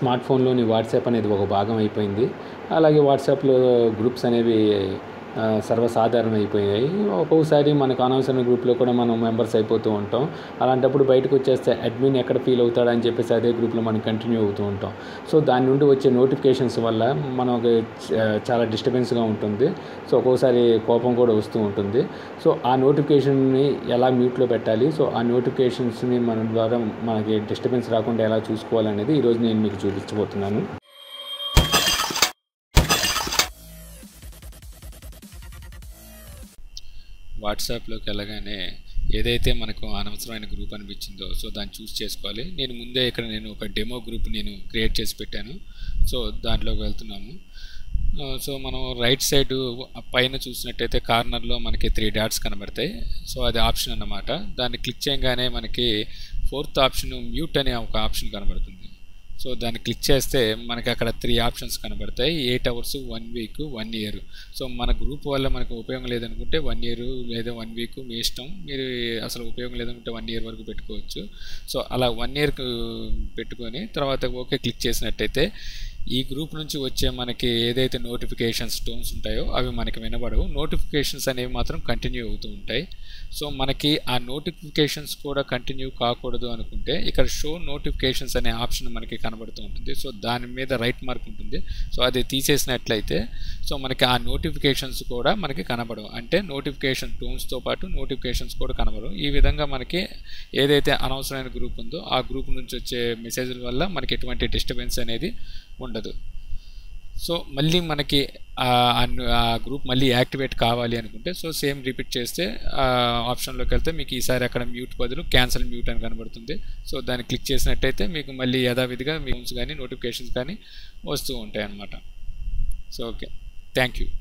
Smart ఫోన్లోని WhatsApp అనేది ఒక భాగం అయిపోయింది. అలాగే వాట్సాప్లో గ్రూప్స్ అనేవి సర్వసాధారణం అయిపోయాయి ఒక్కొక్కసారి మనకు అనవసరమైన గ్రూప్లో కూడా మనం మెంబర్స్ అయిపోతూ ఉంటాం. అలాంటప్పుడు బయటకు వచ్చేస్తే అడ్మిన్ ఎక్కడ ఫీల్ అవుతాడని చెప్పేసి అదే గ్రూప్లో మనం కంటిన్యూ అవుతూ ఉంటాం. సో దాని నుండి వచ్చే నోటిఫికేషన్స్ వల్ల మనకు చాలా డిస్టర్బెన్స్గా ఉంటుంది. సో ఒక్కోసారి కోపం కూడా వస్తూ ఉంటుంది. సో ఆ నోటిఫికేషన్ని ఎలా మ్యూట్లో పెట్టాలి? సో ఆ నోటిఫికేషన్స్ని మన ద్వారా మనకి డిస్టర్బెన్స్ రాకుండా ఎలా చూసుకోవాలనేది ఈరోజు నేను మీకు చూపించబోతున్నాను. వాట్సాప్లోకి వెళ్ళగానే ఏదైతే మనకు అనవసరమైన గ్రూప్ అనిపించిందో సో దాన్ని చూస్ చేసుకోవాలి. నేను ముందే ఇక్కడ నేను ఒక డెమో గ్రూప్ నేను క్రియేట్ చేసి పెట్టాను. సో దాంట్లోకి వెళ్తున్నాము. సో మనం రైట్ సైడ్ పైన చూసినట్టయితే కార్నర్లో మనకి త్రీ డాట్స్ కనబడతాయి. సో అది ఆప్షన్ అన్నమాట. దాన్ని క్లిక్ చేయగానే మనకి ఫోర్త్ ఆప్షన్ మ్యూట్ అనే ఒక ఆప్షన్ కనబడుతుంది. సో దాన్ని క్లిక్ చేస్తే మనకి అక్కడ త్రీ ఆప్షన్స్ కనబడతాయి. Eight hours one week one year so మన గ్రూప్ వల్ల మనకు ఉపయోగం లేదనుకుంటే వన్ ఇయర్ లేదా వన్ వీక్ మీ ఇష్టం. మీరు అసలు ఉపయోగం లేదనుకుంటే వన్ ఇయర్ వరకు పెట్టుకోవచ్చు. సో అలా వన్ ఇయర్కు పెట్టుకొని తర్వాత ఓకే క్లిక్ చేసినట్టయితే ఈ గ్రూప్ నుంచి వచ్చే మనకి ఏదైతే నోటిఫికేషన్స్ టోన్స్ ఉంటాయో అవి మనకి వినబడవు. నోటిఫికేషన్స్ అనేవి మాత్రం కంటిన్యూ అవుతూ ఉంటాయి. సో మనకి ఆ నోటిఫికేషన్స్ కూడా కంటిన్యూ కాకూడదు అనుకుంటే ఇక్కడ షో నోటిఫికేషన్స్ అనే ఆప్షన్ మనకి కనబడుతూ ఉంటుంది. సో దాని మీద రైట్ మార్క్ ఉంటుంది. సో అది తీసేసినట్లయితే సో మనకి ఆ నోటిఫికేషన్స్ కూడా మనకి కనబడవు. అంటే నోటిఫికేషన్ టోన్స్తో పాటు నోటిఫికేషన్స్ కూడా కనబడవు. ఈ విధంగా మనకి ఏదైతే అనవసరమైన గ్రూప్ ఉందో ఆ గ్రూప్ నుంచి వచ్చే మెసేజ్ల వల్ల మనకి ఎటువంటి డిస్టర్బెన్స్ అనేది ఉండదు. సో మళ్ళీ మనకి ఆ- గ్రూప్ మళ్ళీ యాక్టివేట్ కావాలి అనుకుంటే సో సేమ్ రిపీట్ చేస్తే ఆప్షన్లోకి వెళ్తే మీకు ఈసారి అక్కడ మ్యూట్ బదులు క్యాన్సిల్ మ్యూట్ అని కనబడుతుంది. సో దాన్ని క్లిక్ చేసినట్టయితే మీకు మళ్ళీ యథావిధిగా మీ కానీ నోటిఫికేషన్స్ కానీ వస్తూ ఉంటాయి అన్నమాట సో ఓకే. Thank you.